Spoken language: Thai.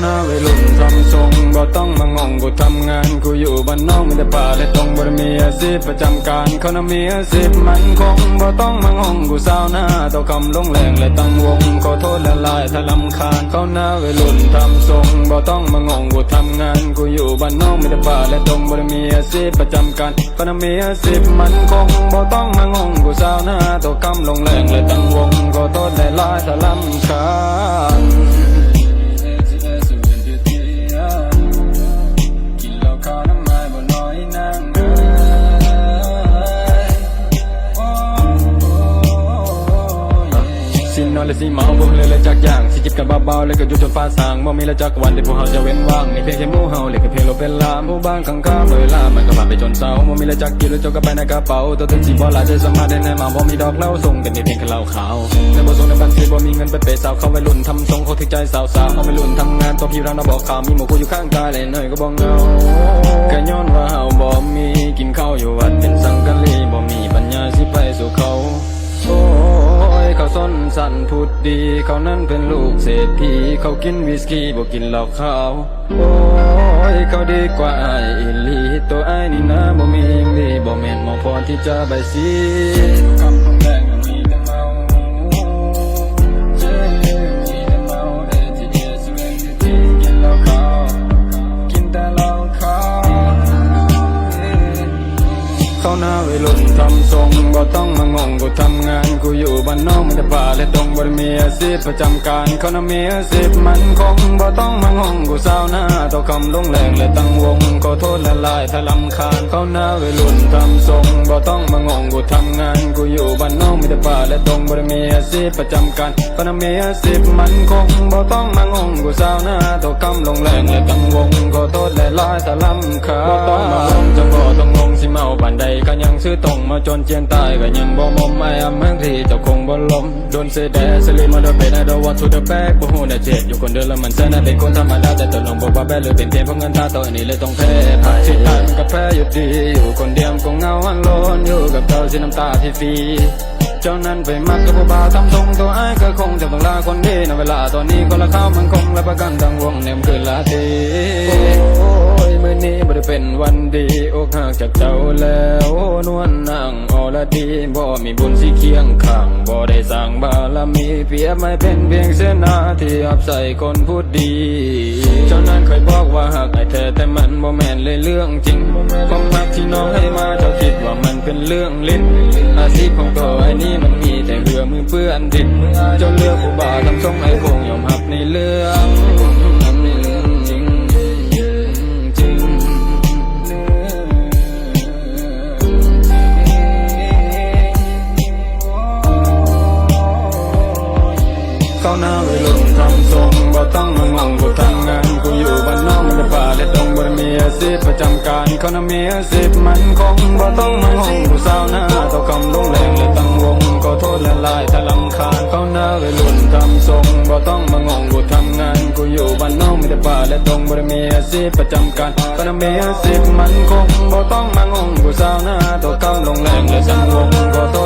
หน้าวัยรุ่นทำทรงบ่ต้องมางงกูทำงานกูอยู่บ้านนอกมีแต่ป่าและตรงบ่ได้มีอาชีพประจำการเขาน่ะมีอาชีพมันคงบ่ต้องมางงกูสาวหน้าต่อคำลงแรงและตั้งวงขอโทษละลายถ้าลำคาญเขาหน้าวัยรุ่นทำทรงบ่ต้องมางงกูทำงานกูอยู่บ้านนอกมีแต่ป่าและตรงบ่ได้มีอาชีพประจำการเขาน่ะมีอาชีพมันคงบ่ต้องมางงกูสาวหน้าต่อคำลงแรงและตั้งวงขอโทษละลายถ้าลำคาญ สินอนและสิเมาบ่เลยเลยจักอย่างสิจิบกันเบาๆแล้วก็อยู่จนฟ้าสางบ่มีละจักวันที่พวกเฮาจะเว้นว่างนี่เพียงแค่หมู่เฮาเล็กแค่เพียงเราเป็นลามหมู่บ้านข้างๆเวลามันก็ผ่านไปจนเศร้าบ่มีละจักกินแล้วเจ้าก็ไปในกระเป๋าตัวถึงสิบ่หลายใจสมารถได้แน่มาบ่มีดอกเหล้าส่งกันมีเพียงแค่เหล้าขาวในบ่ส่งในบัญชีบ่มีเงินไปเปย์สาวเขาวัยรุ่นทำทรงเขาถึงใจสาวๆเขาวัยรุ่นทำงานตัวพี่เราน่ะบอกข่าวมีหมู่กูอยู่ข้างกายเลยหน่อยก็บ่เงาก็ย้อนว่าเฮาบ่มี สันพูดดี เขานั้นเป็นลูกเศรษฐีเขากินวิสกี้บ่กินเหล้าขาว โอ้ยเขาดีกว่าไอ้ายอีหลีตัวไอ้นี่นะบ่มีหยังดีบ่แม่นหมอพอที่จะใบสีคำของแดงยังมีแต่เมาเจ้มีแต่เมาเอทีเอสเวนทีกินเหล้าขาวกินแต่เหล้าขาวเขาหน้าวัยรุ่นทำทรงบ่ต้องมางงกูทำ กูอยู่บ้านนอกมันจะป่าและตรงบ่ได้มีอาชีพประจำการเขาน่ะมีอาชีพมันคงบ่ต้องมางงกูสาหน้าต่อคำลงแรงและตั้งวงขอโทษและลายถ้าลำคาญเขาหน้าวัยรุ่นทำทรงบ่ต้องมางงกูทำงานกูอยู่บ้านนอกมีแต่ป่าและตรงบ่ได้มีอาชีพประจำการเขาน่ะมีอาชีพมันคงบ่ต้องมางงกูสาหน้าต่อคำลงแรงและตั้งวงขอโทษและลายถ้าลำคาญ ซื้อตรงมาจนเจียนตายก็ยังบ่มอมไม่อำเมืองที่เจ้าคงบ่ล้มโดนเสแดสลีมาโดนเป็นไอดอลวันทูเดอะแบกบ่ฮู้น่ะเจ็บอยู่คนเดียวแล้วมันแสนน่ะเป็นคนธรรมดาแต่ตัวน้องบอกว่าแบหรือเป็นเพียงเพราะเงินตาตัวนี้เลยต้องแพ้ภัยที่ทันก็แพ้อยู่ดีอยู่คนเดียวก็เหงาหันโลนอยู่กับเธอสิน้ำตาที่ฟรีเจ้านั้นไปมักกับผู้บ่าวทำทรงตัวไอ้ก็คงจะต้องลาคนดีในเวลาตอนนี้คนละข้าวมันคงและประกันทั้งวงเนี่ยมันคือลาตี ได้เป็นวันดีอกหักจากเจ้าแล้วนวลนางอรดีบ่มีบุญสิเคียงข้างบ่ได้สร้างบารมีเปียบไม่เป็นเพียงเสนาที่อับใส่คนพูดดี เจ้านั้นเคยบอกว่าหักไอ้เธอแต่มันบ่แม่นเลยเรื่องจริงความรักที่น้องให้มาเจ้าคิดว่ามันเป็นเรื่องเล่นอาชีพของตัวไอ้นี่มันมีแต่เหือมือเปื้อนดินเจ้าเลือกผู้บ่าวทำทรงให้คงยอมรับในเรื่อง เขาหน้าวัยรุ่นทำทรงบ่ต้องมางงกูทำงานกูอยู่บ้านนอกมันจะป่าและตรงบ่ได้มีอาชีพประจำการเขาน่ะมีอาชีพมันคงบ่ต้องมางงกูสาวหน้าต่อคำลงแรงและตั้งวงขอโทษละลายถ้าลำคาญเขาหน้าวัยรุ่นทำทรงบ่ต้องมางงกูทำงานกูอยู่บ้านนอกมันจะป่าและตรงบ่ได้มีอาชีพประจำการเขาน่ะมีอาชีพมันคงบ่ต้องมางงกูสาวหน้าต่อคำลงแรงและตั้งวงขอโทษ